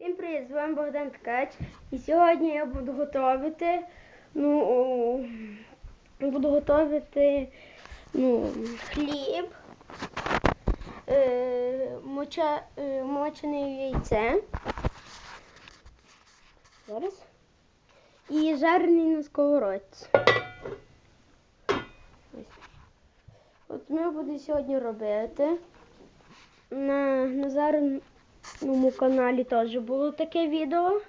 Всім привіт, з вами Богдан Ткач. І сьогодні я буду готувати, ну, буду готувати ну, хліб, е, моча, е, мочене яйце. Зараз. І жарений на сковородці. От ми будемо сьогодні робити. На Назарному каналі теж було таке відео.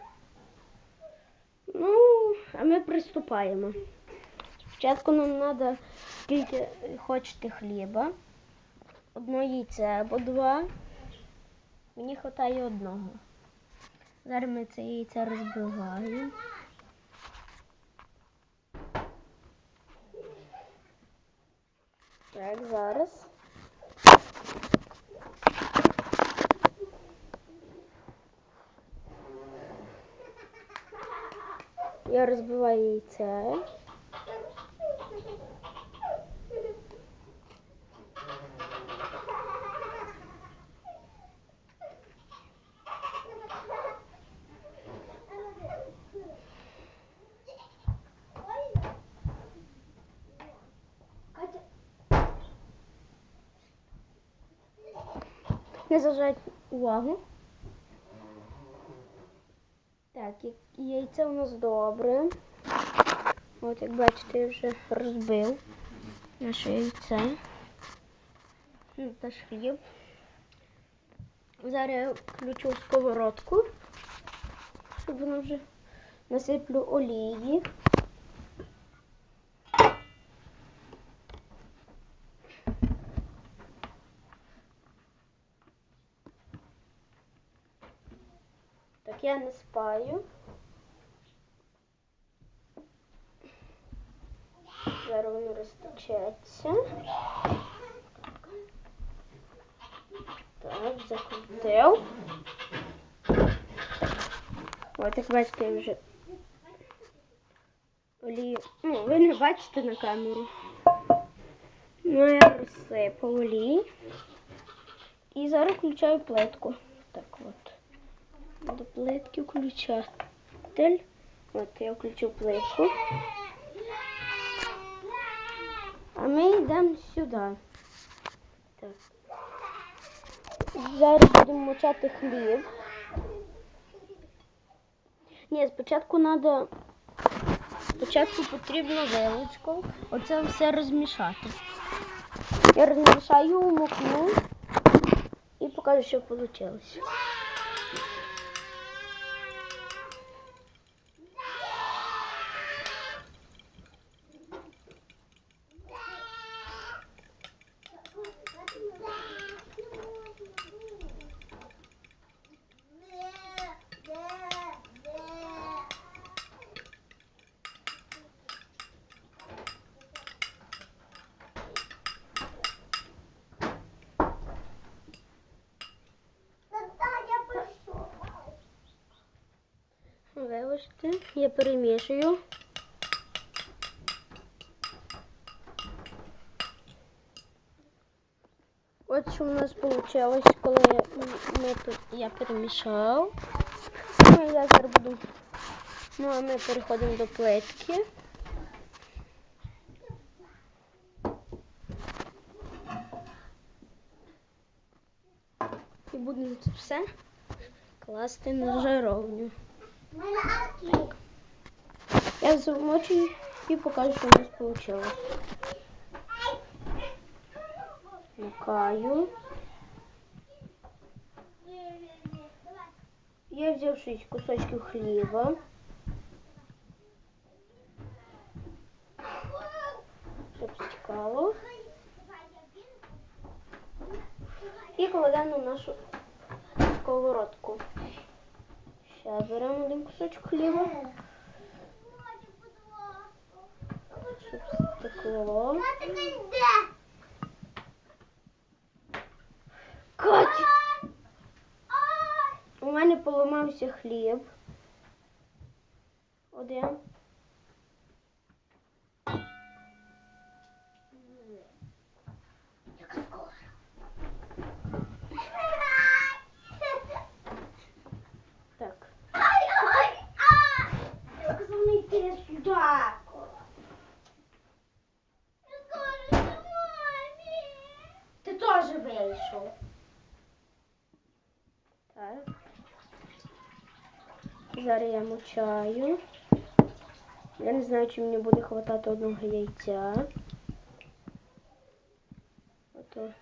Ну, а ми приступаємо. Спочатку нам треба скільки хочете хліба. Одно яйце або два. Мені вистачає одного. Зараз ми це яйце розбиваємо. Так, зараз. Я розбиваю яйце. Не зажать увагу. Так, яйце у нас добре. От як бачите, я вже розбив наше яйце. Ну, Наш хліб. Зараз я включу сковородку, щоб воно вже насиплю олії. Я не спаю. Зараз воно розтечеться. Так, закрутив. От як бачите, я вже олію. Ну, ви не бачите на камеру. Ну, я розсипав олії. І зараз включаю плитку. Так от. До плитки включатель. От я включу плитку. А ми йдемо сюди. Так. Зараз будемо мочати хліб. Ні, спочатку треба. Спочатку потрібно вилочкою оце все розмішати. Я розмішаю, мукну і покажу, що вийшло. Вибачте, я перемішую. От що в нас вийшло, коли ми тут я перемішав. Ну, я зараз буду. Ну, а ми переходимо до плитки. І будемо це все класти на жаровню. Так. Я замочу і покажу, що у нас вийшло. Макаю. Я взяв 6 кусочків хліба. Щоб стікало. І кладемо на нашу сковородку. Ще беремо один кусочок хліба. Щоб стекло. Катя! У мене поламався хліб. Один. теж вийшов. Так. Заріємо чаю. Я не знаю, чи мені буде хватати одного яйця. Ото.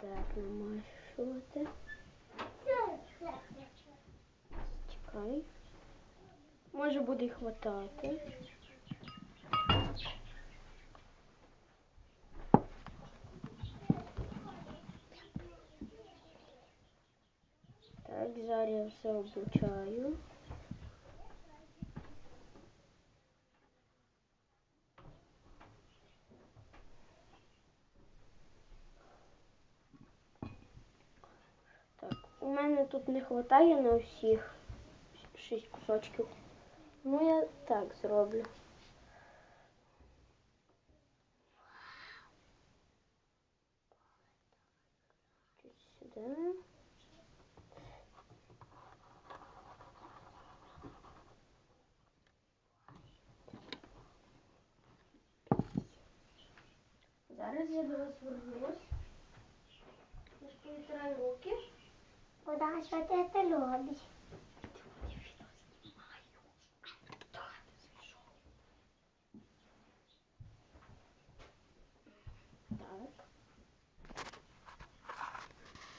Так, намашувати. Чекай. Може буде хватати. Так, зараз я все облучаю. Так, у мене тут не вистачає на всіх шість кусочків. Ну я так зроблю. Чуть сюди. Зараз я до вас вернусь. Я ж повітраю руки. Куда що ти це любиш? Так.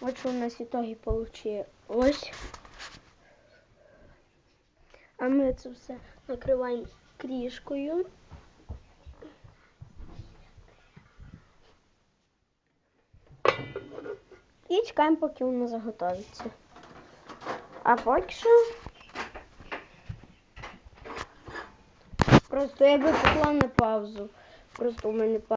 От що у нас в ітогі получилось. А ми це все накриваємо крішкою. І чекаємо, поки воно заготовиться. А поки що. Просто я би поклав на паузу. Просто у мене па-